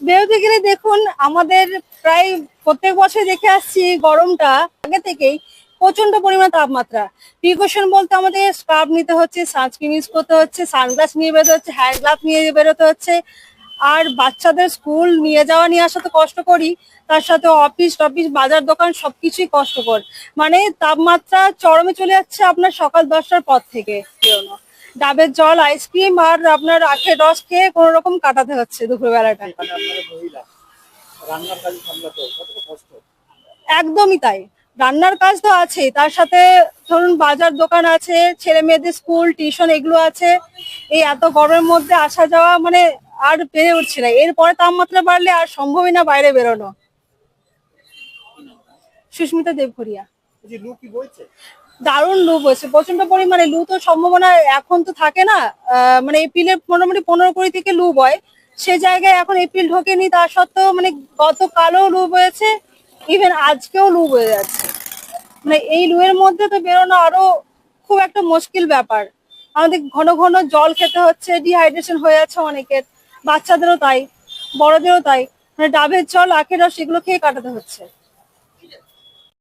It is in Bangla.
বেরোতে দেখুন, আমাদের প্রায় প্রত্যেক বছর দেখে আসছি গরমটা, আগে থেকেই প্রচণ্ড পরিমাণ তাপমাত্রা। প্রিকশন বলতে আমাদের স্কার্ফ নিতে হচ্ছে সানস্ক্রিন ইউজ করতে হচ্ছে সানগ্লাস নিয়ে বেরোতে হচ্ছে হ্যান্ড গ্লাভ নিয়ে বেরোতে হচ্ছে। আর বাচ্চাদের স্কুল নিয়ে যাওয়া নিয়ে আসা তো কষ্ট করি তার সাথে অফিস টফিস, বাজার দোকান সবকিছুই কষ্টকর। মানে তাপমাত্রা চরমে চলে যাচ্ছে আপনার সকাল দশটার পর থেকে। বেরোনো ডাবের জল আইসক্রিম আর আপনার আখের রস খেয়ে কোনো রকম কাটাতে হচ্ছে দুপুরবেলাটা। একদমই তাই। রান্নার কাজ তো আছেই। তার সাথে ধরুন বাজার দোকান আছে, ছেলে মেয়েদের স্কুল, টিউশন এগুলো আছে। এই এত গরমের মধ্যে আসা যাওয়া মানে আর পেরে উঠছে না। এরপরে তাপমাত্রা বাড়লে আর সম্ভবই না বাইরে বেরোনো। সুস্মিতা দেবঘরিয়া। দারুণ লু বসে প্রচণ্ড পরিমাণে লু তো সম্ভাবনা এখন তো থাকে না। মানে এপ্রিলের মোটামুটি পনেরো কুড়ি থেকে লু বয়। সে জায়গায় এখন এপ্রিল ঢোকেনি, তা সত্ত্বেও মানে গতকালও লু বয়েছে ইভেন আজকেও লু বয়ে যাচ্ছে। মানে এই লু এর মধ্যে তো বেরোনো আরও খুব একটা মুশকিল ব্যাপার। আমাদের ঘন ঘন জল খেতে হচ্ছে ডিহাইড্রেশন হয়ে যাচ্ছে অনেকের। বাচ্চাদেরও তাই, বড়দেরও তাই। মানে ডাবের জল, আখের রস, এগুলো খেয়ে কাটাতে হচ্ছে।